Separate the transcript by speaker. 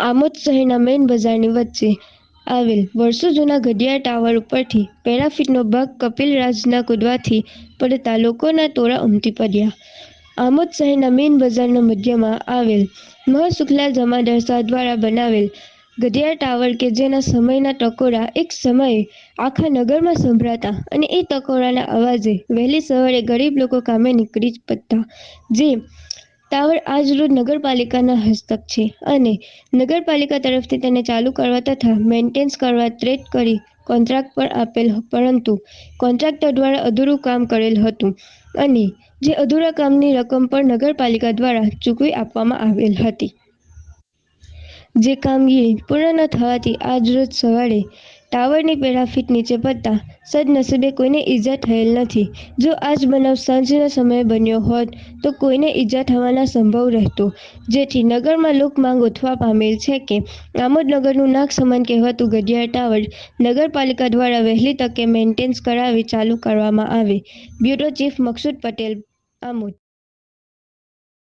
Speaker 1: આમોદ શહેરના મેઇન બજારની વચ્ચે આવેલ વર્ષો જૂના ઘડિયાળ ટાવર ઉપરથી પેરાફિટનો ભાગ કપિલરાજના કૂદવાથી પડતા લોકોના ટોળા ઉમટી પડ્યા. આમોદ શહેરના મેઇન બજારના મધ્યમાં આવેલ મહાસુખલાલ જમાદાર શાહ દ્વારા બનાવેલ ઘડિયાળ ટાવર કે જેના સમયના ટકોરા એક સમયે આખા નગરમાં સંભળાતા અને એ ટકોરાના અવાજે વહેલી સવારે ગરીબ લોકો કામે નીકળી પડતા. જે ટાવર આજરોજ નગરપાલિકાના હસ્તક છે અને નગરપાલિકા તરફથી તેને ચાલુ કરવા તથા મેન્ટેન્સ કરવા ટ્રેડ કરી કોન્ટ્રાક્ટ પણ આપેલ પરંતુ કોન્ટ્રાક્ટર દ્વારા અધૂરું કામ કરેલ હતું અને જે અધૂરા કામની રકમ પણ નગરપાલિકા દ્વારા ચૂકવી આપવામાં આવેલ હતી. જે કામગીરી પૂર્ણ ન થવાથી આજરોજ સવારે ટાવરની પેરાફીટ નીચે પડતા સદનસીબે કોઈને ઈજા થયેલ નથી. જો આજ બનાવ સાંજના સમયે બન્યો હોત, તો કોઈને ઈજા થવાના સંભવ રહેતો. જેથી નગરમાં લોકમાંગ ઉઠવા પામેલ છે કે આમોદનગરનું નાક સમાન કહેવાતું ગઢિયાર ટાવર નગરપાલિકા દ્વારા વહેલી તકે મેન્ટેન્સ કરાવી ચાલુ કરવામાં આવે. Bureau chief Maksud Patel, Amod.